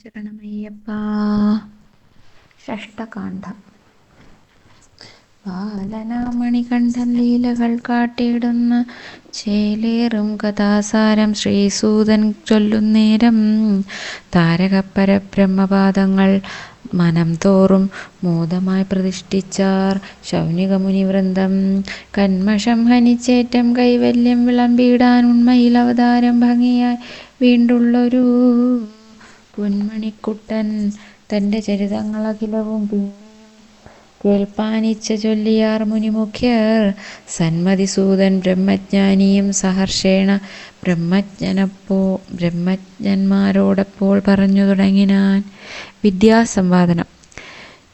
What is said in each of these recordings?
ശരണമയ്യപ്പ ഷഷ്ടകാന്ഡം. ബാലനാമണികണ്ഠൻ ലീലകൾ കാട്ടിയിടുന്ന ചേലേറും കഥാസാരം ശ്രീസൂതൻ ചൊല്ലുന്നേരം താരകപരബ്രഹ്മപാദങ്ങൾ മനം തോറും മോദമായി പ്രതിഷ്ഠിച്ചാർ ശൗനികമുനിവൃന്ദം. കന്മഷം ഹനിച്ചേറ്റം കൈവല്യം വിളമ്പിയിടാൻ ഉണ്മയിൽ അവതാരം ഭംഗിയായി വീണ്ടുള്ളൊരു പൊന്മണിക്കുട്ടൻ തന്റെ ചരിതങ്ങളഖിലവും പിന്നെയും കേൾപ്പാനിച്ഛ ചൊല്ലിയാർ മുനിമുഖ്യർ. സന്മതിസൂതൻ ബ്രഹ്മജ്ഞാനിയും സഹർഷേണ ബ്രഹ്മജ്ഞനപ്പോ ബ്രഹ്മജ്ഞന്മാരോടപ്പോൾ പറഞ്ഞു തുടങ്ങിനാൻ. വിദ്യാസംവാദനം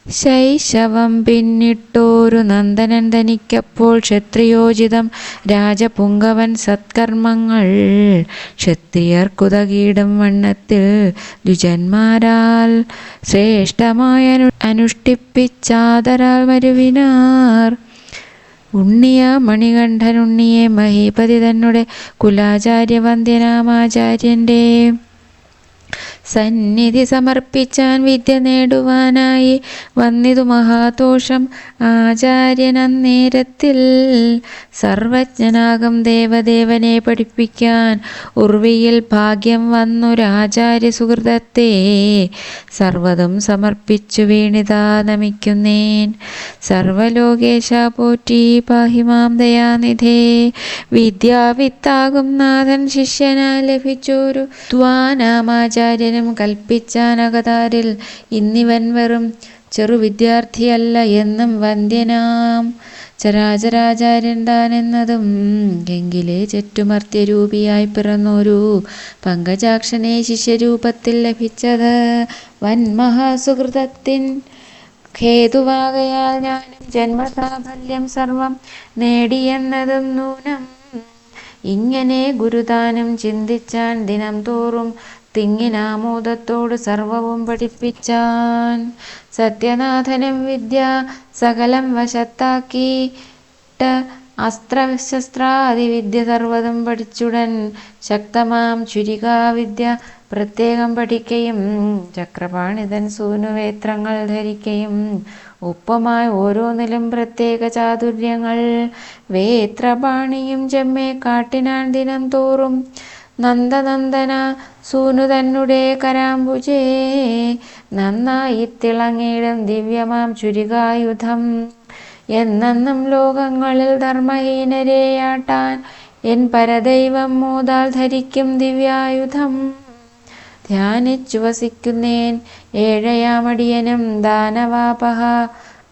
ശൈശവം പിന്നിട്ടോരു നന്ദനൻ തനിക്കപ്പോൾ ക്ഷത്രിയോചിതം രാജപുങ്കവൻ സത്കർമ്മങ്ങൾ. ക്ഷത്രിയർക്കുതകീടും വണ്ണത്തിൽ ദ്വിജന്മാരാൽ ശ്രേഷ്ഠമായ അനു അനുഷ്ഠിപ്പിച്ചാദരാൽ മരുവിനാർ ഉണ്ണിയ മണികണ്ഠനുണ്ണിയെ മഹീപതി തന്നെ കുലാചാര്യവന്ദ്യനാമാചാര്യന്റെ സന്നിധി സമർപ്പിച്ചാൻ വിദ്യ നേടുവാനായി വന്നിതു മഹാതോഷം. ആചാര്യൻ അന്നേരത്തിൽ സർവജ്ഞനാകം ദേവദേവനെ പഠിപ്പിക്കാൻ. ഉർവിയിൽ ഭാഗ്യം വന്നൊരാചാര്യ സുഹൃതത്തെ സർവതും സമർപ്പിച്ചു വീണിതാ നമിക്കുന്നേൻ. സർവലോകേശ പോറ്റി പാഹിമാം ദയാനിധേ. വിദ്യാവിത്താകും നാഥൻ ശിഷ്യനായി ലഭിച്ചൊരു ദ്വാനാമാചാര്യനും കൽപ്പിച്ചാനകതാരിൽ ഇന്നിവൻ വെറും ചെറു വിദ്യാർത്ഥിയല്ല എന്നും വന്ദ്യനാം ചരാചരാചാര്യൻ താനെന്നതും എങ്കിലേ ചെറ്റുമർത്യരൂപിയായി പിറന്നൊരു പങ്കജാക്ഷനെ ശിഷ്യരൂപത്തിൽ ലഭിച്ചത്. വൻമഹാസുഹൃതത്തിൻ ഹേതുവാകയാൽ ഞാനും ജന്മസാഫല്യം സർവം നേടിയെന്നതും നൂനം. ഇങ്ങനെ ഗുരുദാനം ചിന്തിച്ചാൻ ദിനം തോറും തിങ്ങിനാമോദത്തോട് സർവവും പഠിപ്പിച്ചാൻ സത്യനാഥനും വിദ്യ സകലം വശത്താക്കിയിട്ട് അസ്ത്രശസ്ത്രാദിവിദ്യ സർവതും പഠിച്ചുടൻ ശക്തമാം ചുരികാവിദ്യ പ്രത്യേകം പഠിക്കുകയും ചക്രപാണിതൻ സൂനുവേത്രങ്ങൾ ധരിക്കുകയും ഒപ്പമായി ഓരോന്നിലും പ്രത്യേക ചാതുര്യങ്ങൾ വേത്രപാണിയും ചെമ്മേ കാട്ടിനാൻ ദിനം തോറും നന്ദനന്ദന സൂനു തന്നുടെ കരാമ്പുജേ നന്നായി തിളങ്ങിയിടും ദിവ്യമാം ചുരികായുധം. എന്നെന്നും ലോകങ്ങളിൽ ധർമ്മഹീനരെയാട്ടാൻ എൻ പരദൈവം മോതാൽ ധരിക്കും ദിവ്യായുധം. ധ്യാനിച്ചു വസിക്കുന്നേൻ ഏഴയാമടിയനും ദാനവാപഹ.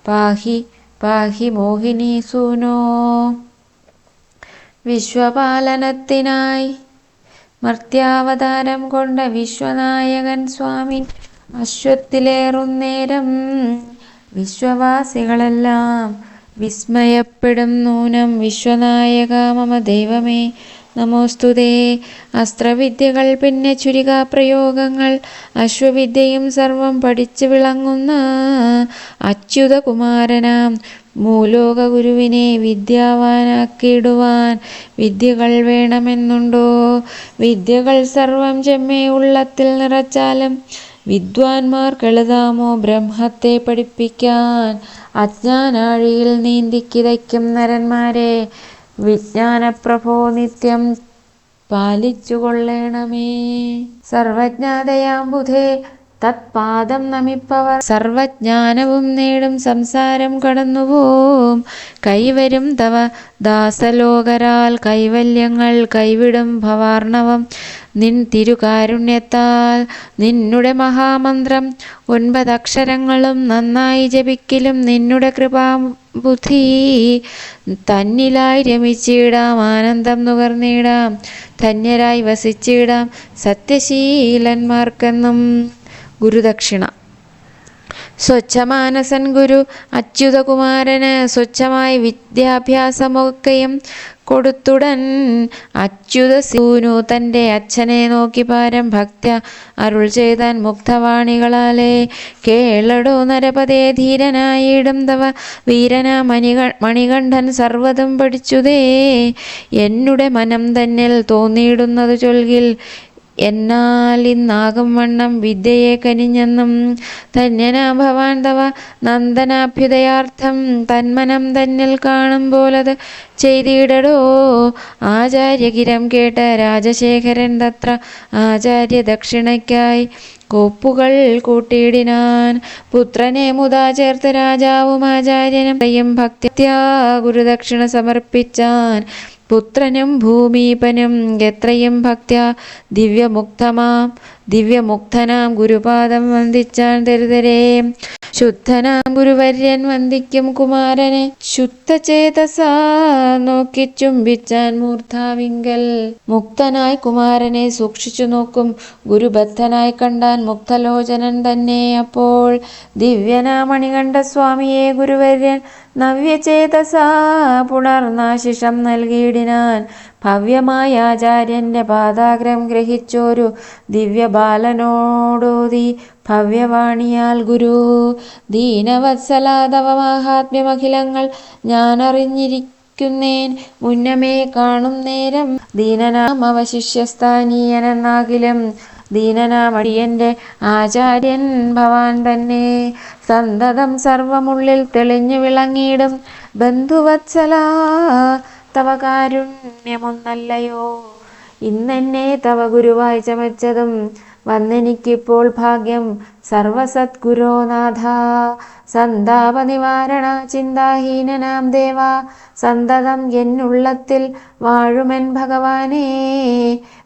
പാഹി പാഹി മോഹിനി സൂനോ. വിശ്വപാലനത്തിനായി മർത്യാവതാരം കൊണ്ട വിശ്വനായകൻ സ്വാമി അശ്വത്തിലേറുന്നേരം വിശ്വവാസികളെല്ലാം വിസ്മയപ്പെടും നൂനം വിശ്വനായക മമ ദൈവമേ. നമോസ്തുതേ അസ്ത്രവിദ്യകൾ പിന്നെ ചുരിക പ്രയോഗങ്ങൾ. അശ്വവിദ്യയും സർവം പഠിച്ചു വിളങ്ങുന്ന അച്യുതകുമാരനാം. മൂലോക ഗുരുവിനെ വിദ്യാവാനാക്കിയിടുവാൻ വിദ്യകൾ വേണമെന്നുണ്ടോ? വിദ്യകൾ സർവം ചെമ്മേ ഉള്ളത്തിൽ നിറച്ചാലും വിദ്വാൻമാർ കെളുതാമോ ബ്രഹ്മത്തെ പഠിപ്പിക്കാൻ? അജ്ഞാനാഴിയിൽ നീന്തിക്കിതയ്ക്കും നരന്മാരെ. വിജ്ഞാനപ്രഭോ നിത്യം പാലിച്ചുകൊള്ളേണമേ. സർവജ്ഞാതയാം ബുധേ തത്പാദം നമിപ്പവർ സർവജ്ഞാനവും നേടും സംസാരം കടന്നുപോം കൈവരും തവ ദാസലോകരാൽ കൈവല്യങ്ങൾ കൈവിടും ഭവാർണവം. നിൻ തിരുകാരുണ്യത്താൽ നിന്നുടെ മഹാമന്ത്രം ഒൻപതക്ഷരങ്ങളും നന്നായി ജപിക്കലും നിന്നുടെ കൃപാബുദ്ധി. തന്നിലായി രമിച്ചിടാം ആനന്ദം നുകർന്നിടാം ധന്യരായി വസിച്ചിടാം സത്യശീലന്മാർക്കെന്നും ഗുരുദക്ഷിണ. സ്വച്ഛമാനസൻ ഗുരു അച്യുതകുമാരന് സ്വച്ഛമായി വിദ്യാഭ്യാസമൊക്കെയും കൊടുത്തുടൻ അച്യുത സൂനു തന്റെ അച്ഛനെ നോക്കി പാരം ഭക്ത അരുൾ ചെയ്താൻ മുക്തവാണികളാലേ. കേളടോ നരപതേ ധീരനായിടും തവ വീരന മണിക മണികണ്ഠൻ സർവതും പഠിച്ചുതേ. എന്നുടെ മനം തന്നിൽ തോന്നിയിടുന്നത് ചൊൽകിൽ എന്നാൽ ഇന്നാകും വണ്ണം വിദ്യയെ കനിഞ്ഞെന്നും ധന്യനാ ഭവാൻ തവ നന്ദനാഭ്യുദയാർത്ഥം തന്മനം തന്നിൽ കാണും പോലത് ചെയ്തിടടോ? ആചാര്യകിരം കേട്ട രാജശേഖരൻ തത്ര ആചാര്യ ദക്ഷിണയ്ക്കായി കോപ്പുകൾ കൂട്ടിയിടിനാൻ. പുത്രനെ മുതാ ചേർത്ത് രാജാവും ആചാര്യനും ഭക്തിയാ ഗുരുദക്ഷിണ സമർപ്പിച്ചാൻ. പുത്രനും ഭൂമീപനും എത്രയും ഭക്ത്യ ദിവ്യമുക്തമാം. ദിവ്യമുക്തനാം ഗുരുപാദം വന്ദിച്ചാൻ തരുതരേ ശുദ്ധനാം ഗുരുവര്യൻ വന്ദിക്കും കുമാരനെ. ശുദ്ധചേതസാ നോക്കി ചുംബിച്ചാൻ മൂർധാവിങ്കൽ. മുക്തനായി കുമാരനെ സൂക്ഷിച്ചു നോക്കും. ഗുരുബദ്ധനായി കണ്ടാൻ മുക്തലോചനൻ തന്നെ. അപ്പോൾ ദിവ്യനാമണികണ്ഠ സ്വാമിയെ ഗുരുവര്യൻ നവ്യചേതസാ പുണർനാശിഷം നൽകിയിടിനാൻ. ഭവ്യമായ ആചാര്യന്റെ പാദാഗ്രം ഗ്രഹിച്ചോരു ദിവ്യബാലനോടോതി ഭവ്യവാണിയാൽ ഗുരു. ദീനവത്സലാതവ മാഹാത്മ്യമഖിലങ്ങൾ ഞാനറിഞ്ഞിരിക്കുന്നേൻ മുന്നമേ കാണും നേരം. ദീനനാം അവശിഷ്യസ്ഥാനീയനെന്നാകിലും ദീനനാമടിയന്റെ ആചാര്യൻ ഭവാൻ തന്നെ. സന്തതം സർവമുള്ളിൽ തെളിഞ്ഞു വിളങ്ങിയിടും ബന്ധുവത്സല തവ കാരുണ്യമൊന്നല്ലയോ ഇന്നെന്നെ തവ ഗുരുവായി ചമച്ചതും വന്നെനിക്കിപ്പോൾ ഭാഗ്യം. സർവസദ്ഗുരോനാഥ സന്താപ നിവാരണ ചിന്താഹീനനാം ദേവ. സന്തതം എന്നുള്ളത്തിൽ വാഴുമെൻ ഭഗവാനേ.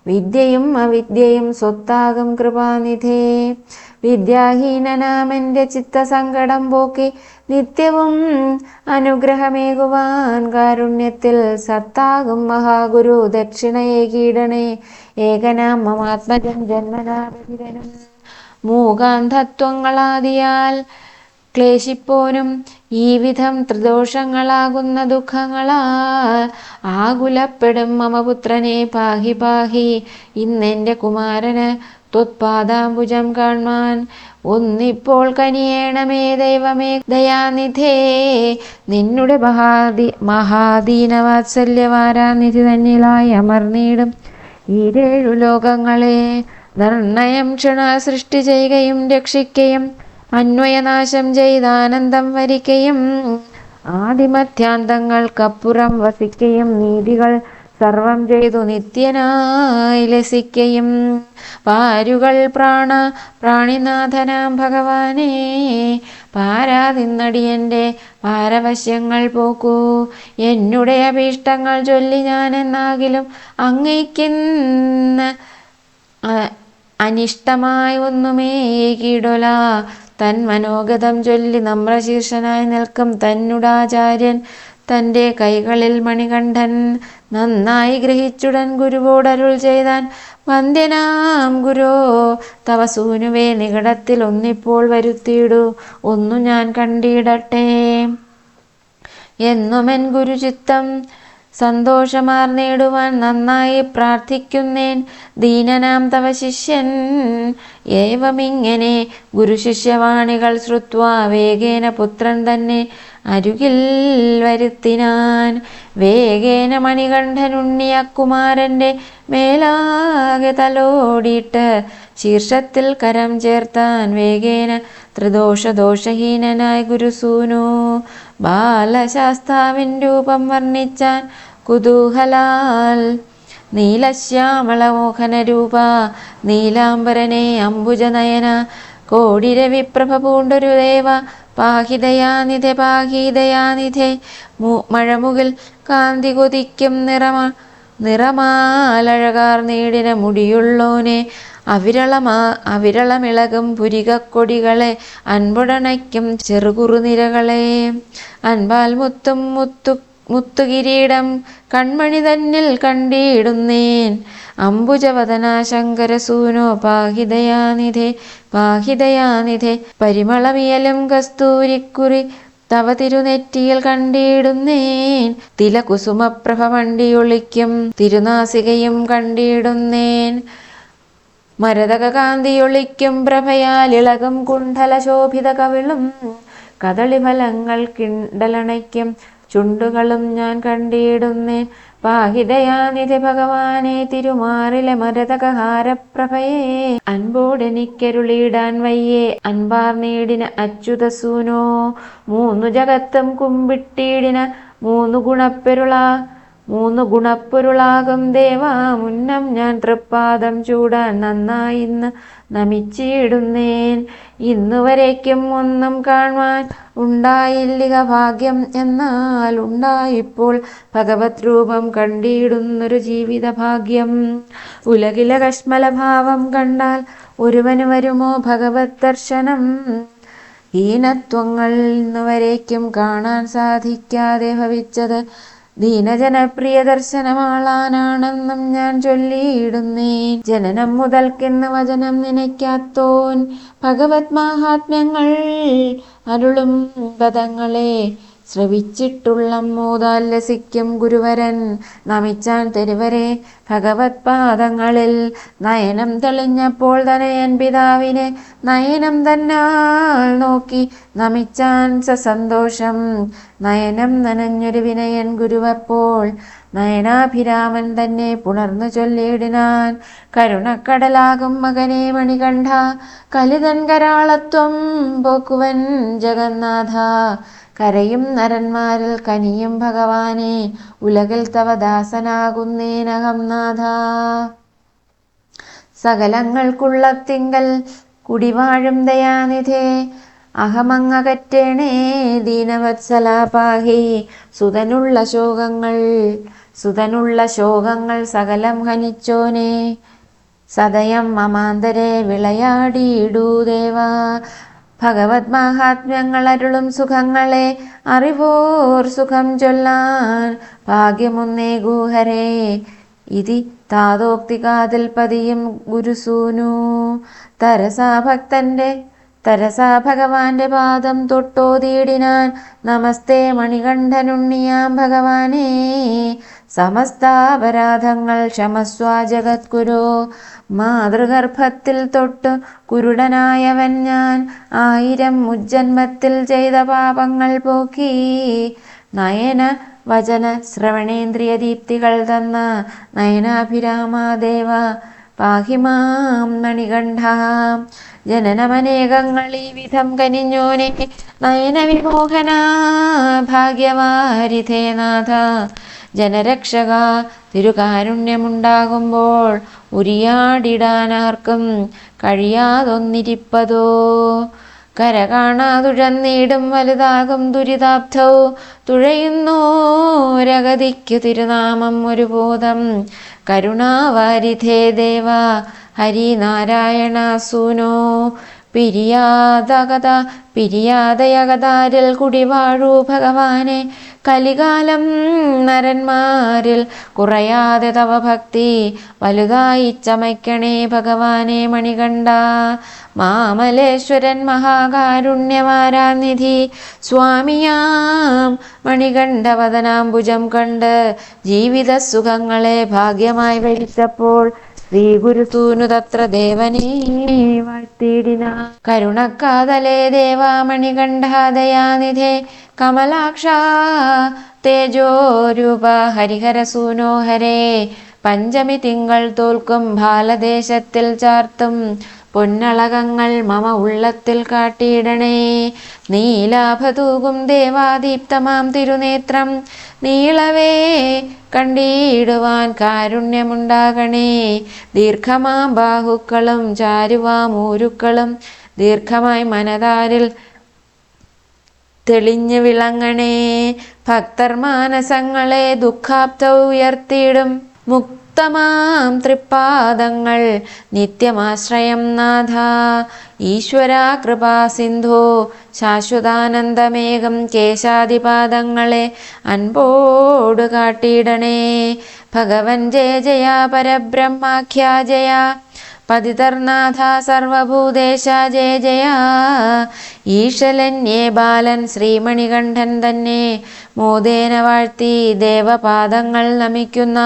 വിദ്യയും അവിദ്യയും സ്വത്താകും കൃപാനിധേ. വിദ്യാഹീനനാമെന്റെ ചിത്തസങ്കടം പോക്കി നിത്യവും അനുഗ്രഹമേകുവാൻ കാരുണ്യത്തിൽ സത്താകും മഹാഗുരു. ദക്ഷിണയെ കീടണേ ഏകനാം മമാത്മജൻ ജന്മനാബഹിരനും മൂകാന്ധത്വങ്ങളാദിയാൽ ക്ലേശിപ്പോനും ഈ വിധം ത്രിദോഷങ്ങളാകുന്ന ദുഃഖങ്ങളാൽ ആകുലപ്പെടും മമപുത്രനെ പാഹി പാഹി. ഇന്നെന്റെ കുമാരന് ത്വത്പാദാംബുജം കാൺമാൻ ഒന്നിപ്പോൾ കനിയേണമേ ദൈവമേ. ദയാനിധേ നിന്നുടെ മഹാദി മഹാദീനവാത്സല്യവാരാനിധി തന്നിലായി അമർന്നിടും. ഈരേഴു ലോകങ്ങളെ നിർണയം ക്ഷണ സൃഷ്ടി ചെയ്യുകയും രക്ഷിക്കുകയും അന്വയനാശം ചെയ്താനന്ദം വരികയും ആദിമധ്യാന്തങ്ങൾക്കപ്പുറം വസിക്കുകയും നീതികൾ സർവം ചെയ്തു നിത്യനായി ലസിക്കയും പാരുകൾ പ്രാണ പ്രാണിനാഥനാം ഭഗവാനെ പാരാതിന്നടിയന്റെ പാരവശ്യങ്ങൾ പോക്കൂ. എന്നുടെ അഭീഷ്ടങ്ങൾ ചൊല്ലി ഞാനെന്നാകിലും അങ്ങയ്ക്കിന്ന് അങ്ങയ്ക്കുന്ന അനിഷ്ടമായി ഒന്നുമേ കീടൊല തൻ മനോഗതം ചൊല്ലി നമ്രശീർഷനായി നിൽക്കും തന്നുടാചാര്യൻ. തന്റെ കൈകളിൽ മണികണ്ഠൻ നന്നായി ഗ്രഹിച്ചുടൻ ഗുരുവോടരുൾ ചെയ്താൻ. വന്ദ്യനാം ഗുരോ തവ സൂനുവേ നികടത്തിൽ ഒന്നിപ്പോൾ വരുത്തിയിടൂ. ഒന്നു ഞാൻ കണ്ടിടട്ടെ. എന്നുമെൻ ഗുരുചിത്തം. സന്തോഷമാർന്നിടുവാൻ നന്നായി പ്രാർത്ഥിക്കുന്നേൻ. ദീനനാം തവ ശിഷ്യൻ. ഏവമിങ്ങനെ ഗുരുശിഷ്യവാണികൾ ശ്രുത്വ വേഗേന പുത്രൻ തന്നെ അരുകിൽ വരുത്തിനാൻ. വേഗേന മണികണ്ഠനുണ്ണിയ കുമാരന്റെ മേലാകെ തലോടിയിട്ട് ശീർഷത്തിൽ കരം ചേർത്താൻ വേഗേന ത്രിദോഷദോഷഹീനനായ ഗുരുസൂനു ബാലശാസ്താവിൻ രൂപം വർണിച്ചാൻ കുതൂഹലാൽ. നീലശ്യാമളമോഹനരൂപ നീലാംബരനെ അംബുജനയന കോടിരവിപ്രഭ പൂണ്ടൊരു ദേവ പാഹിതയാനിധെ പാഹിതയാനിധെ മഴമുകിൽ കാന്തി കൊതിക്കും നിറമ നിറമാലഴകാർ നീടിന മുടിയുള്ളോനെ അവിരളമാ അവിരളമിളകും പുരികക്കൊടികളെ അൻപുടണയ്ക്കും ചെറുകുറുനിരകളെ. അൻപാൽ മുത്തും മുത്തു മുത്തുകിരീടം കൺമണി തന്നിൽ കണ്ടിടുന്നേൻ. അംബുജവദന ശങ്കരസൂനോ പാഹിതയാനിധേ പാഹിതയാനിധേ. പരിമളമിയലും കസ്തൂരിക്കുറി തവ തിരുനെറ്റിയിൽ കണ്ടിടുന്നേൻ. തിലകുസുമപ്രഭ മണ്ടിയൊളിക്കും തിരുനാസികയും കണ്ടിടുന്നേൻ. മരതക കാന്തിയൊളിക്കും പ്രഭയാൽ ഇളകും കുണ്ഠല ശോഭിത കവിളും. കദളിഫലങ്ങൾ കിണ്ടലണയ്ക്കും ചുണ്ടുകളും ഞാൻ കണ്ടിടുന്നേ. പാഹിതയാനിധി ഭഗവാനെ തിരുമാറിലെ മരതകഹാരപ്രഭയെ. അൻപോടെനിക്കരുളിയിടാൻ വയ്യേ. അൻപാർ നീടിന അച്യുതസൂനോ. മൂന്നു ജഗത്തും കുമ്പിട്ടീടിന മൂന്നു ഗുണപ്പെരുള. മൂന്നു ഗുണപ്പൊരുളാകും ദേവാ മുന്നം ഞാൻ തൃപ്പാദം ചൂടാൻ നന്നായി ഇന്ന് നമിച്ചിടുന്നേൻ. ഇന്നുവരേക്കും ഒന്നും കാണുവാൻ ഉണ്ടായില്ലിക ഭാഗ്യം എന്നാൽ ഉണ്ടായിപ്പോൾ ഭഗവത് രൂപം കണ്ടിടുന്നൊരു ജീവിത ഭാഗ്യം. ഉലകില കശ്മലഭാവം കണ്ടാൽ ഒരുവന് വരുമോ ഭഗവത് ദർശനം? ഹീനത്വങ്ങൾ ഇന്നുവരേക്കും കാണാൻ സാധിക്കാതെ ഭവിച്ചത് ദീനജനപ്രിയ ദർശനമാളാനാണെന്നും ഞാൻ ചൊല്ലിയിടുന്നേ ജനനം മുതൽക്കെന്ന് വചനം നനയ്ക്കാത്തോൻ. ഭഗവത് മാഹാത്മ്യങ്ങൾ അരുളും പദങ്ങളെ ശ്രവിച്ചിട്ടുള്ള മോദാല്ലസിക്കും ഗുരുവരൻ നമിച്ചാൻ തെരുവരെ ഭഗവത് പാദങ്ങളിൽ നയനം തെളിഞ്ഞപ്പോൾ തനയൻ പിതാവിനെ നയനം തന്നാൽ നോക്കി നമിച്ചാൻ സസന്തോഷം. നയനം നനഞ്ഞൊരു വിനയൻ ഗുരുവപ്പോൾ നയനാഭിരാമൻ തന്നെ പുണർന്നു ചൊല്ലിയിടിനാൻ. കരുണക്കടലാകും മകനെ മണികണ്ഠ കലിതൻ കരാളത്വം പോക്കുവൻ ജഗന്നാഥ. കരയും നരന്മാരിൽ കനിയും ഭഗവാനെ ഉലകിൽ തവ ദാസനാകുന്നേനകം നാഥ. സകലങ്ങൾക്കുള്ള തിങ്കൽ കുടിവാഴും ദയാനിധേ അഹമങ്ങകറ്റേണേ ദീനവത്സലാപാഹി. സുതനുള്ള ശോകങ്ങൾ സുതനുള്ള ശോകങ്ങൾ സകലം ഹനിച്ചോനെ. സദയം മമാന്തരെ വിളയാടിയിടൂ ദേവാ. ഭഗവത് മാഹാത്മ്യങ്ങൾ അരുളും സുഖങ്ങളെ അറിവോർ സുഖം ചൊല്ലാൻ ഭാഗ്യമൊന്നേകൂഹരേ ഇതി താതോക്തി കാതിൽ പതിയും ഗുരുസൂനു തരസാ ഭക്തന്റെ തരസാ ഭഗവാന്റെ പാദം തൊട്ടോതിയിടിനാൻ നമസ്തേ മണികണ്ഠനുണ്ണിയാം ഭഗവാനേ. സമസ്താപരാധങ്ങൾ ക്ഷമസ്വാ ജഗദ്ഗുരു. മാതൃഗർഭത്തിൽ തൊട്ട് കുരുടനായവൻ ഞാൻ ആയിരം മുജ്ജന്മത്തിൽ ചെയ്ത പാപങ്ങൾ പോക്കി. നയന വചന ശ്രവണേന്ദ്രിയ ദീപ്തികൾ തന്ന നയനാഭിരാമാദേവ പാഹിമാം മണികണ്ഠ. ജനനമനേകങ്ങൾ ഈ വിധം കനിഞ്ഞോനെ നയനവിമോഹന ഭാഗ്യവാരിധേനാഥ. ജനരക്ഷക തിരുകാരുണ്യമുണ്ടാകുമ്പോൾ ഉരിയാടിടാനാർക്കും കഴിയാതൊന്നിരിപ്പതോ? കര കാണാതുഴന്നീടും വലുതാകും ദുരിതാബ്ധൗ? തുഴയുന്നോരഗതിക്കു തിരുനാമം ഒരു ബോധം. കരുണാവാരിധേ ദേവ ഹരിനാരായണ സൂനോ പിരിയാതകത പിരിയാതയകതാരിൽ കുടിവാഴൂ ഭഗവാനെ. കലികാലം നരന്മാരിൽ കുറയാതെ തവ ഭക്തി വലുതായി ചമയ്ക്കണേ ഭഗവാനെ മണികണ്ഠ. മാമലേശ്വരൻ മഹാകാരുണ്യവാരാനിധി സ്വാമിയാം മണികണ്ഠവദനാംബുജം കണ്ട് ജീവിത സുഖങ്ങളെ ഭാഗ്യമായി വരിച്ചപ്പോൾ ശ്രീ ഗുരുസൂനു തത്ര ദേവനേ വാഴ്ത്തിയിടിന. കരുണക്കാതലേ ദേവാമണികണ്ഠാദയാനിധേ കമലാക്ഷ തേജോരൂപ ഹരിഹരസൂനോ ഹരേ പഞ്ചമി തിങ്കൾ തോൽക്കും ബാലദേശത്തിൽ ചാർത്തും. പൊന്നളകങ്ങൾ മമ ഉള്ളത്തിൽ കാട്ടിയിടണേ. നീലാഭതൂകും ദേവാദീപ്തമാം തിരുനേത്രം. നീളവേ കണ്ടിടുവാൻ കാരുണ്യമുണ്ടാകണേ. ദീർഘമാം ബാഹുക്കളും ചാരുവാം ഊരുക്കളും ദീർഘമായി മനതാരിൽ തെളിഞ്ഞു വിളങ്ങണേ. ഭക്തർ മാനസങ്ങളെ ദുഃഖാപ്ത ഉയർത്തിയിടും മുക്തമാം തൃപ്പാദങ്ങൾ നിത്യമാശ്രയം നാഥ. ഈശ്വരാ കൃപാ സിന്ധോ. ശാശ്വതാനന്ദമേകം കേശാദിപാദങ്ങളെ അൻപോട് കാട്ടിയിടണേ. ഭഗവൻ ജയ ജയ പരബ്രഹ്മാഖ്യാ ജയ. പതിതർനാഥ സർവഭൂദേശ ജയ ജയ. ഈശലന്യേ ബാലൻ ശ്രീമണികണ്ഠൻ തന്നെ. മോദേന വാഴ്ത്തി ദേവപാദങ്ങൾ നമിക്കുന്ന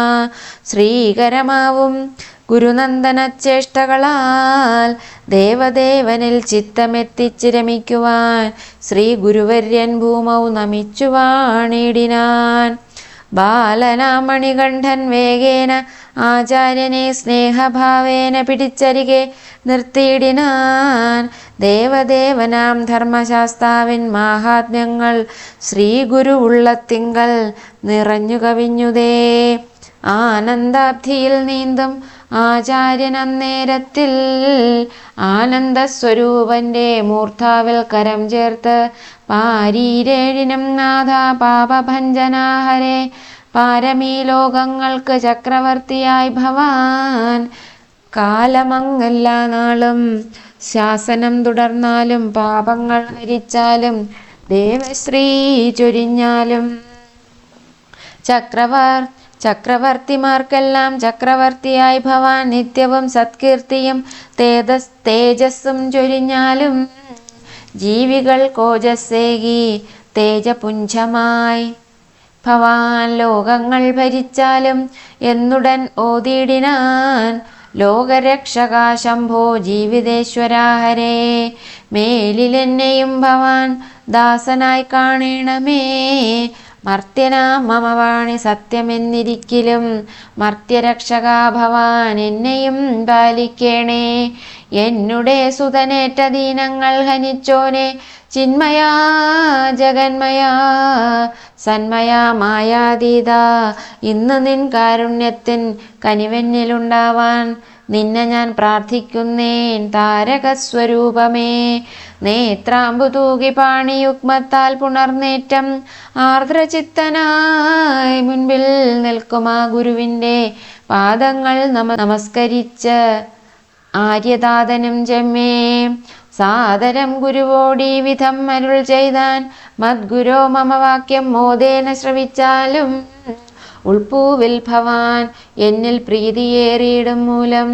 ശ്രീകരമാവും ഗുരുനന്ദന ചേഷ്ടകളാൽ ദേവദേവനിൽ ചിത്തമെത്തിച്ച് രമിക്കുവാൻ ശ്രീ ഗുരുവര്യൻ ഭൂമൗ നമിച്ചു വാണിടിനാൻ ബാലനാമണികണ്ഠൻ വേഗേന ആചാര്യനെ സ്നേഹഭാവേന പിടിച്ചരികെ നിർത്തിയിടിനാൻ ദേവദേവനാം ധർമ്മശാസ്താവിൻ മാഹാത്മ്യങ്ങൾ ശ്രീഗുരു ഉള്ളത്തിങ്കൽ നിറഞ്ഞു കവിഞ്ഞുതേ. ആനന്ദാബ്ധിയിൽ നീന്തും ആചാര്യൻ അന്നേരത്തിൽ ആനന്ദസ്വരൂപന്റെ മൂർധാവിൽ കരം ചേർത്ത് പാരീരേഴിനും നാഥ പാപഭഞ്ജനാഹരെ പാരമീ ലോകങ്ങൾക്ക് ചക്രവർത്തിയായി ഭവാൻ. കാലമങ്ങല്ല നാളും ശാസനം തുടർന്നാലും പാപങ്ങൾ ഹരിച്ചാലും ദേവശ്രീ ചൊരിഞ്ഞാലും ചക്രവർ ചക്രവർത്തിമാർക്കെല്ലാം ചക്രവർത്തിയായി ഭവാൻ നിത്യവും സത്കീർത്തിയും തേജസ് തേജസ്സും ചൊരിഞ്ഞാലും ജീവികൾ കോജസ്സേകി തേജപുഞ്ചമായി. ഭവാൻ ലോകങ്ങൾ ഭരിച്ചാലും എന്നുടൻ ഓതിയിടിനാൻ ലോകരക്ഷകാ ശംഭോ ജീവിതേശ്വരാഹരേ മേലിലെന്നെയും ഭവാൻ ദാസനായി കാണണമേ. മർത്യനാം മമ വാണി സത്യമെന്നിരിക്കലും. മർത്യരക്ഷകാ ഭവാൻ എന്നെയും പാലിക്കേണേ. എന്നുടെ സുതനേറ്റ ദീനങ്ങൾ ഹനിച്ചോനെ. ചിന്മയാ ജഗന്മയാ സന്മയാ മായാതീത ഇന്ന് നിൻ കാരുണ്യത്തിൻ കനിവെന്നിലുണ്ടാവാൻ നിന്നെ ഞാൻ പ്രാർത്ഥിക്കുന്നേൻ താരകസ്വരൂപമേ. നേത്രാമ്പു തൂകി പാണിയുഗ്മത്താൽ പുണർനേറ്റം ആർദ്രചിത്തനായി മുൻപിൽ നിൽക്കുമാ ഗുരുവിന്റെ പാദങ്ങൾ നമ നമസ്കരിച്ച് ആര്യതാതനും ജമ്മേ. സാദരം ഗുരുവോടി വിധം അരുൾ ചെയ്താൻ മദ്ഗുരോ മമ വാക്യം മോദേന ശ്രവിച്ചാലും ഉൾപ്പൂവിൽ ഭവാൻ എന്നിൽ പ്രീതിയേറിയിടും മൂലം.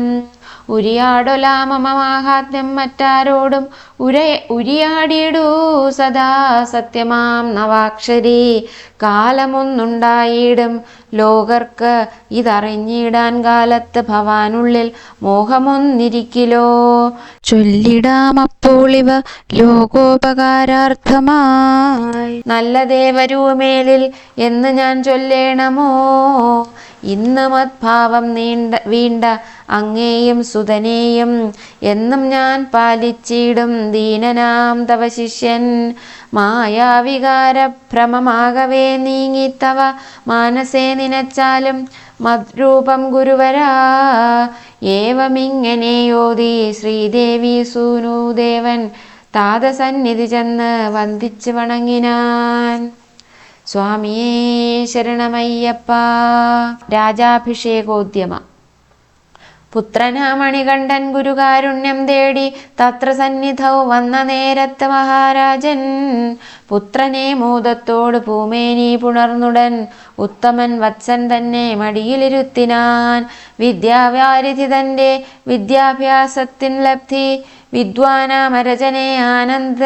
ഉരിയാടൊലാ മമ മാഹാത്മ്യം മറ്റാരോടും ഉര ഉരിയാടിയിടൂ സദാ സത്യമാം നവാക്ഷരി. കാലമൊന്നുണ്ടായിടും ലോകർക്ക് ഇതറിഞ്ഞിടാൻ കാലത്ത് ഭവാനുള്ളിൽ മോഹമൊന്നിരിക്കിലോ? ചൊല്ലിടാമപ്പോളിവ ലോകോപകാരാർത്ഥമായി. നല്ല ദേവരൂമേലിൽ എന്ന് ഞാൻ ചൊല്ലേണമോ? ഇന്ന് മത്ഭാവം നീണ്ട വീണ്ട അങ്ങേയും സുതനേയും എന്നും ഞാൻ പാലിച്ചിടും ദീനനാം തവ ശിഷ്യൻ. മായാവികാരഭ്രമമാകവേ നീങ്ങി നീങ്ങിത്തവ മാനസേ നിനച്ചാലും മദ്രൂപം ഗുരുവരാ. ഏവമിങ്ങനെയോതി ശ്രീദേവി സൂനുദേവൻ താതസന്നിധി ചെന്ന് വന്ദിച്ചു വണങ്ങിനാൻ. സ്വാമിയേ ശരണമയ്യപ്പ. രാജാഭിഷേകോദ്യമ. പുത്രനാമണികണ്ഠൻ ഗുരുകാരുണ്യം തേടി തത്ര സന്നിധൗ വന്ന നേരത്ത് മഹാരാജൻ പുത്രനെ മൂതത്തോട് ഭൂമേനി പുണർന്നുടൻ ഉത്തമൻ വത്സൻ തന്നെ മടിയിലിരുത്തിനാൻ വിദ്യാവാരിധി തന്റെ വിദ്യാഭ്യാസത്തിൻ ലബ്ധി വിദ്വാനാമരചനെ ആനന്ദ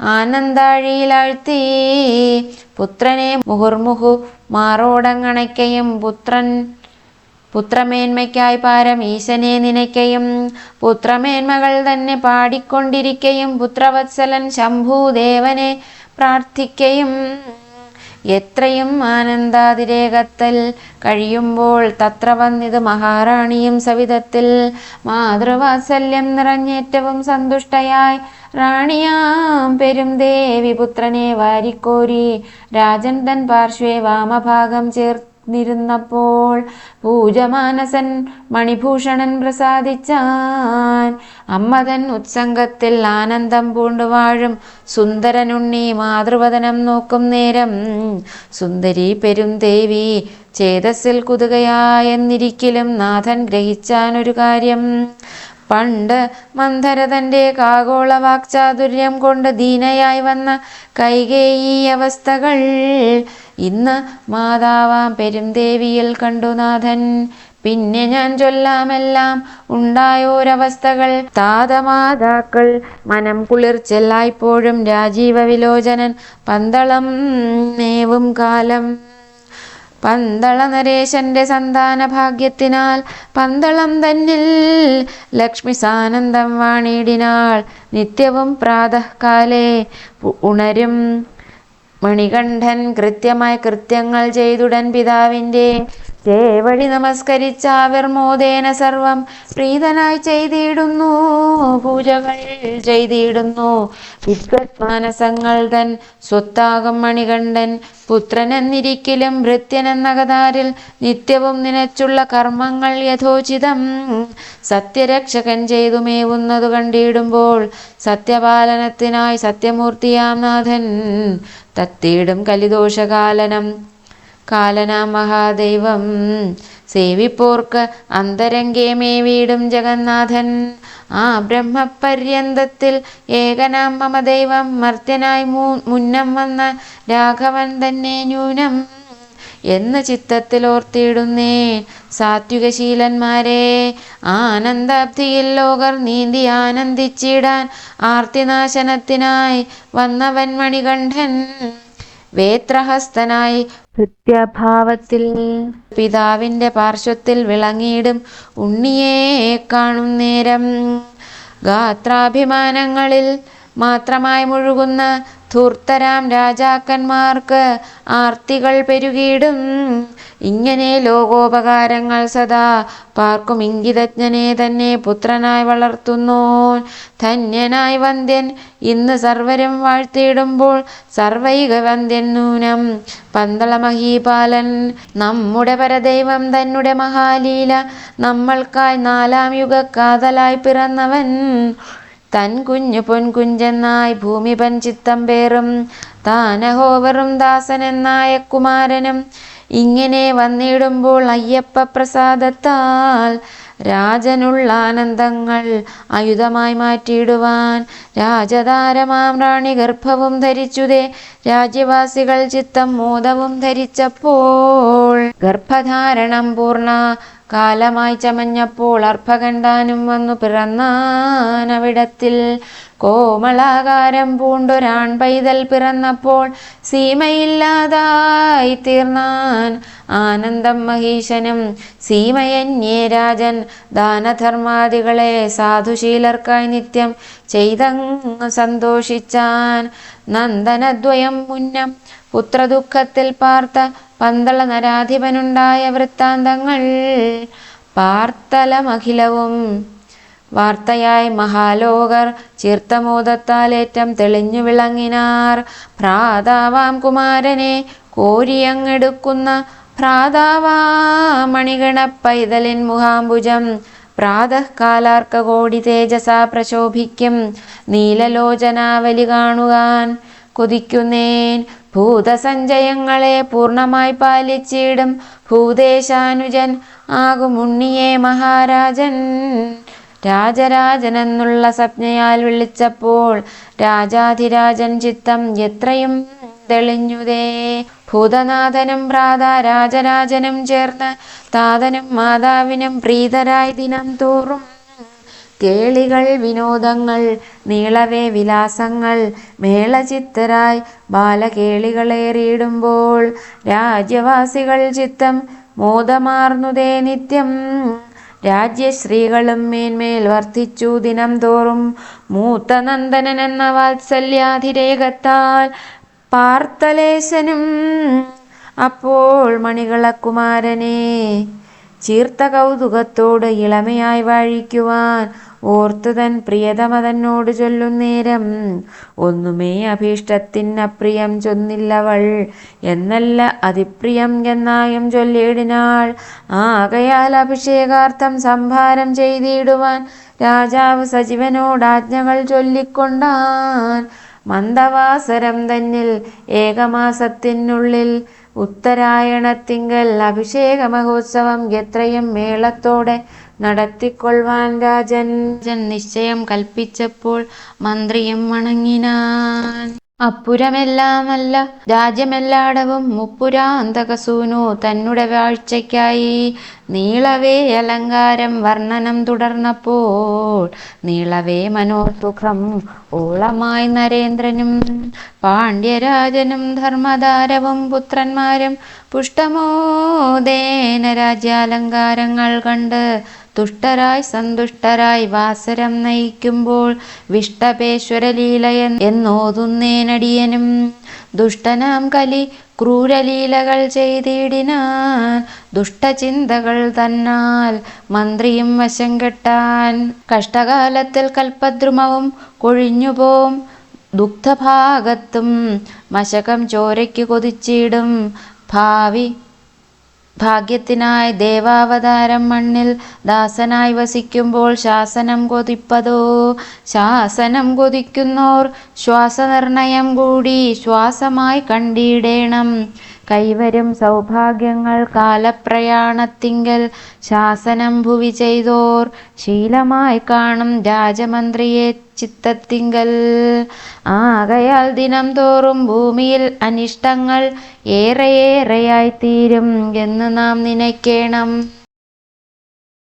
ആനന്ദാഴിയിലാഴ്ത്തി. പുത്രനെ മുഹുർമുഹു മാറോടങ്ങണയ്ക്കയും പുത്രൻ പുത്രമേന്മയ്ക്കായി പാരം ഈശനെ നിനയ്ക്കയും പുത്രമേന്മകൾ തന്നെ പാടിക്കൊണ്ടിരിക്കയും പുത്രവത്സലൻ ശംഭൂദേവനെ പ്രാർത്ഥിക്കയും. എത്രയും ആനന്ദാതിരേകത്തൽ കഴിയുമ്പോൾ തത്ര വന്നിത് മഹാറാണിയും സവിധത്തിൽ. മാതൃവാത്സല്യം നിറഞ്ഞേറ്റവും സന്തുഷ്ടയായി റാണിയാം പെരും ദേവി പുത്രനെ വാരിക്കോരി. രാജൻ തൻ പാർശ്വേ വാമഭാഗം ചേർന്നിരുന്നപ്പോൾ പൂജമാനസൻ മണിഭൂഷണൻ പ്രസാദിച്ചാൻ. അമ്മതൻ ഉത്സംഗത്തിൽ ആനന്ദം പൂണ്ടുവാഴും സുന്ദരനുണ്ണി മാതൃവദനം നോക്കും നേരം. സുന്ദരി പെരും ദേവി ചേതസ്സിൽ കുതുകയായെന്നിരിക്കലും നാഥൻ ഗ്രഹിച്ചാൻ ഒരു കാര്യം. പണ്ട് മന്ധര തന്റെ കാഗോള വാക്ചാതുര്യം കൊണ്ട് ദീനയായി വന്ന കൈകേയി അവസ്ഥകൾ ഇന്ന് മാതാവാം പെരുംദേവിയിൽ കണ്ടു നാഥൻ. പിന്നെ ഞാൻ ചൊല്ലാമെല്ലാം ഉണ്ടായോരവസ്ഥകൾ. താതമാതാക്കൾ മനം കുളിർച്ചെല്ലായ്പ്പോഴും രാജീവ വിലോചനൻ പന്തളം നേവും കാലം പന്തള നരേശന്റെ സന്താന ഭാഗ്യത്തിനാൽ പന്തളം തന്നിൽ ലക്ഷ്മി സാനന്ദം വാണിടിനാൾ നിത്യവും പ്രാതഃകാലേ ഉണരും. മണികണ്ഠൻ കൃത്യമായ കൃത്യങ്ങൾ ചെയ്തുടൻ പിതാവിന്റെ ചേവഴി നമസ്കരിച്ചാവിർമോദേന സർവം. പ്രീതനായി ചെയ്തിടുന്നു പൂജകൾ ചെയ്തിടുന്നു. വിദ്വത്മാനസങ്ങൾ തൻ സ്വത്താകും മണികണ്ഠൻ പുത്രനെന്നിരിക്കലും ഭൃത്യനെന്നകതാരിൽ നിത്യവും നിനച്ചുള്ള കർമ്മങ്ങൾ യഥോചിതം. സത്യരക്ഷകൻ ചെയ്തുമേവുന്നതു കണ്ടിടുമ്പോൾ സത്യപാലനത്തിനായി സത്യമൂർത്തിയാം നാഥൻ. തത്തിയിടും കലിദോഷകാലനം. കാലനാം മഹാദൈവം സേവിപ്പോർക്ക് അന്തരംഗേമേ വീടും ജഗന്നാഥൻ. ആ ബ്രഹ്മപര്യന്തത്തിൽ ഏകനാം മമ ദൈവം മർത്യനായി മുന്നം വന്ന രാഘവൻ തന്നെ ന്യൂനം. എന്ന് ചിത്തത്തിൽ ഓർത്തിയിടുന്നേ സാത്വികശീലന്മാരെ. ആനന്ദാബ്ധിയിൽ ലോകർ നീന്തി ആനന്ദിച്ചിടാൻ ആർത്തിനാശനത്തിനായി വന്നവൻ മണികണ്ഠൻ. വേത്രഹസ്തനായി ഭൃത്യഭാവത്തിൽ പിതാവിന്റെ പാർശ്വത്തിൽ വിളങ്ങിയിടും ഉണ്ണിയെ കാണും നേരം. ഗാത്രാഭിമാനങ്ങളിൽ മാത്രമായി മുഴുകുന്ന ധൂർത്തരാം രാജാക്കന്മാർക്ക് ആർത്തികൾ പെരുകിയിടും. ഇങ്ങനെ ലോകോപകാരങ്ങൾ സദാ പാർക്കും ഇംഗിതജ്ഞനെ തന്നെ പുത്രനായി വളർത്തുന്നോൻ ധന്യനായി വന്ദ്യൻ ഇന്ന് സർവരും വാഴ്ത്തിയിടുമ്പോൾ സർവൈക വന്ദ്യൻ നൂനം. പന്തള മഹീപാലൻ നമ്മുടെ പരദൈവം തന്നെ മഹാലീല നമ്മൾക്കായി നാലാം യുഗ കാതലായി പിറന്നവൻ. തൻ കുഞ്ഞു പൊൻകുഞ്ചെന്നായി ഭൂമിപൻ ചിത്തം പേറും താനഹോവറും ദാസനെന്നായ കുമാരനും ഇങ്ങനെ വന്നിടുമ്പോൾ അയ്യപ്പ പ്രസാദത്താൽ രാജനുള്ള ആനന്ദങ്ങൾ ആയുധമായി മാറ്റിയിടുവാൻ രാജതാരമാം റാണി ഗർഭവും ധരിച്ചുതേ രാജ്യവാസികൾ ചിത്തം മോദവും ധരിച്ചപ്പോൾ ഗർഭധാരണം പൂർണ കാലമായി ചമഞ്ഞപ്പോൾ അർഭകണ്ടാനും വന്നു പിറന്നാനവിടത്തിൽ കോമളാകാരം പൂണ്ടൊരാൺ പൈതൽ പിറന്നപ്പോൾ സീമയില്ലാതായി തീർന്നാൻ. ആനന്ദം മഹീശനും സീമയന്യേ രാജൻ ദാനധർമാദികളെ സാധുശീലർക്കായി നിത്യം ചെയ്തങ്ങ് സന്തോഷിച്ചാൻ. നന്ദനദ്വയം മുന്നം പുത്രദുഃഖത്തിൽ പാർത്ത പന്തള നരാധിപനുണ്ടായ വൃത്താന്തങ്ങൾ. പാർത്തലമഖിലവും വാർത്തയായി മഹാലോകർ ചീർത്തമോദത്താലേറ്റം തെളിഞ്ഞു വിളങ്ങിനാർ. ഭ്രാതാവാം കുമാരനെ കോരിയങ്ങെടുക്കുന്ന പ്രാതാവാമണിഗണ പൈതലിൻ മുഹാംബുജം പ്രാതഃകാലാർക്കകോടി തേജസാ പ്രശോഭിക്കും. നീലലോചനാവലി കാണുവാൻ കൊതിക്കുന്നേൻ. ഭൂതസഞ്ചയങ്ങളെ പൂർണമായി പാലിച്ചിടും ഭൂദേശാനുജൻ ആകുമുണ്ണിയേ മഹാരാജൻ. രാജരാജനെന്നുള്ള സ്വപ്നയാൽ വിളിച്ചപ്പോൾ രാജാധിരാജൻ ചിത്തം എത്രയും തെളിഞ്ഞുതേ. ഭൂതനാഥനും ഭ്രാത രാജരാജനും ചേർന്ന് താതനും മാതാവിനും പ്രീതരായി ദിനം തോറും കേളികൾ വിനോദങ്ങൾ നീളവേ വിലാസങ്ങൾ മേളചിത്തരായി ബാലകേളികളേറിയിടുമ്പോൾ രാജ്യവാസികൾ ചിത്തം മോദമാർന്നുതേ നിത്യം. രാജ്യശ്രീകളും മേന്മേൽ വർദ്ധിച്ചു ദിനം തോറും മൂത്ത നന്ദനൻ എന്ന വാത്സല്യാതിരേകത്താൽ പാർത്തലേശനും അപ്പോൾ മണികളക്കുമാരനെ ചീർത്ത കൗതുകത്തോട് ഇളമയായി വാഴിക്കുവാൻ ഓർത്തുതൻ പ്രിയതമതന്നോട് ചൊല്ലുന്നേരം ഒന്നുമേ അഭീഷ്ടത്തിനപ്രിയം ചൊന്നില്ലവൾ എന്നല്ല അതിപ്രിയം എന്നായും ചൊല്ലിയിടിനാൾ ആകയാൽ അഭിഷേകാർത്ഥം സംഭാരം ചെയ്തിടുവാൻ രാജാവ് സജീവനോട് ആജ്ഞകൾ ചൊല്ലിക്കൊണ്ടാൻ മന്ദവാസരം തന്നിൽ ഏകമാസത്തിനുള്ളിൽ ഉത്തരായണത്തിങ്കൽ അഭിഷേക മഹോത്സവം എത്രയും മേളത്തോടെ നടത്തിക്കൊള്ളുവാൻ രാജൻ നിശ്ചയം കൽപ്പിച്ചപ്പോൾ മന്ത്രിയും വണങ്ങിനാൻ. അപ്പുരമെല്ലാമല്ല രാജ്യമെല്ലാടവും മുപ്പുരാന്തകസൂനു തന്നുടെ വാഴ്ചയ്ക്കായി. നീളവേ അലങ്കാരം വർണനം തുടർന്നപ്പോൾ നീളവേ മനോസുഖം ഓളമായി നരേന്ദ്രനും പാണ്ഡ്യരാജനും ധർമ്മധാരവും പുത്രന്മാരും പുഷ്ടമോദേന രാജ്യാലങ്കാരങ്ങൾ കണ്ട് തുഷ്ടരായി സന്തുഷ്ടരായി വാസരം നയിക്കുമ്പോൾ വിഷ്ടപേശ്വരലീലയൻ എന്നോതുന്നേനടിയനും. ദുഷ്ടനാം കലി ക്രൂരലീലകൾ ചെയ്തിടിനാൻ. ദുഷ്ടചിന്തകൾ തന്നാൽ മന്ത്രിയും വശം കെട്ടാൻ. കഷ്ടകാലത്തിൽ കൽപ്പദ്രുമവും കൊഴിഞ്ഞുപോം. ദുഗ്ധഭാഗത്തും മശകം ചോരയ്ക്ക് കൊതിച്ചിടും. ഭാവി ഭാഗ്യത്തിനായി ദേവാവതാരം മണ്ണിൽ ദാസനായി വസിക്കുമ്പോൾ ശാസനം കൊതിപ്പതോ? ശാസനം കൊതിക്കുന്നോർ ശ്വാസനിർണയം കൂടി ശ്വാസമായി കണ്ടിടേണം. കൈവരും സൗഭാഗ്യങ്ങൾ കാലപ്രയാണത്തിങ്കൽ ശാസനം ഭുവി ചെയ്തോർ ശീലമായി കാണും രാജമന്ത്രിയെ ചിത്തത്തിങ്കൽ. ആകയാൽ ദിനം തോറും ഭൂമിയിൽ അനിഷ്ടങ്ങൾ ഏറെയേറെയായി തീരും എന്ന് നാം നനയ്ക്കേണം